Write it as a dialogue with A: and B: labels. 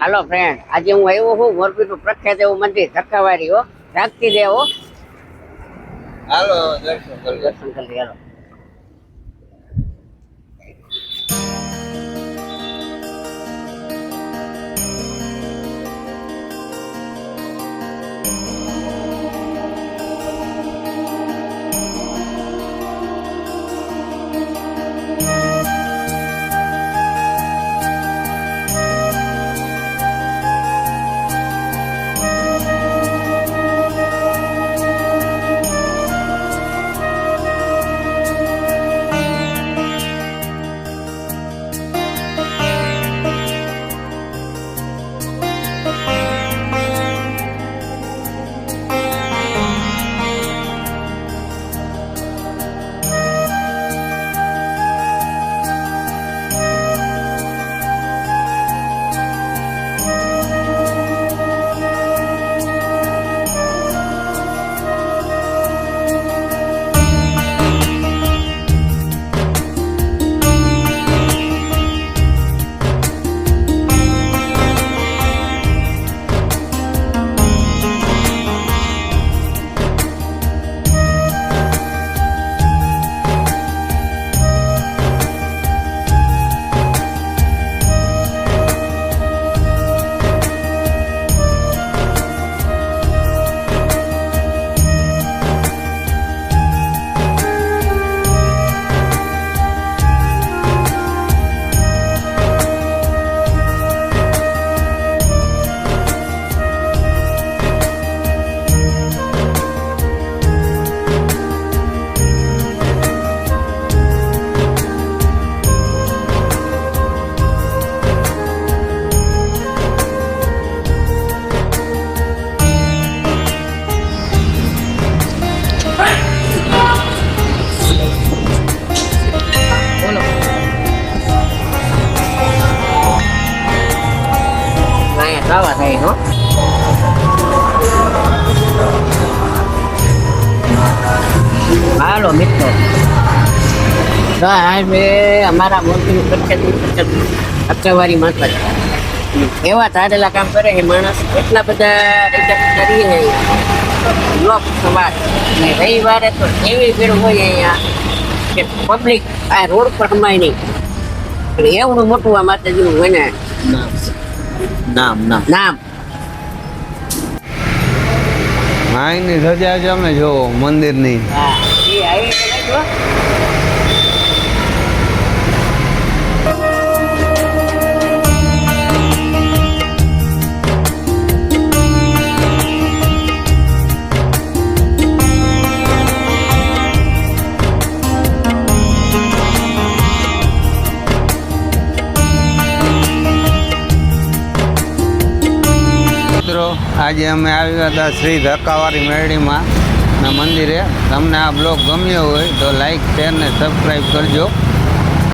A: હાલો friend આજે હું આવ્યો છું મોરબીનું પ્રખ્યાત એવું મંદિર ધક્કાવારી હો. રાખતી દેવો.
B: હાલો દર્શન
A: કરી હાલો અહીંયા ખાવા થાય, હો. હાલો, મિત્રો. અમારા મોરબીનું પ્રખ્યાત પ્રખ્યાત અક્ષવારી માતા એવા ધારેલા કામ કરે એ માણસ. એટલા બધા રીતા કરીએ. લોક સવાર ને રવિવારે તો એવી ભીડ હોય અહીંયા કે પબ્લિક આ રોડ પર હમાય નહીં. અને એવડું મોટું આ માતાજીનું હોય ને
B: નામ નામ.
A: નામ.
B: માયની સજા છે અમે જોવો મંદિરની.
A: હા એ આવી
B: આજે અમે આવ્યા હતા શ્રી ધક્કાવાળી ના મંદિરે. તમને આ બ્લોગ ગમ્યો હોય તો લાઈક શેર ને સબસ્ક્રાઈબ કરજો.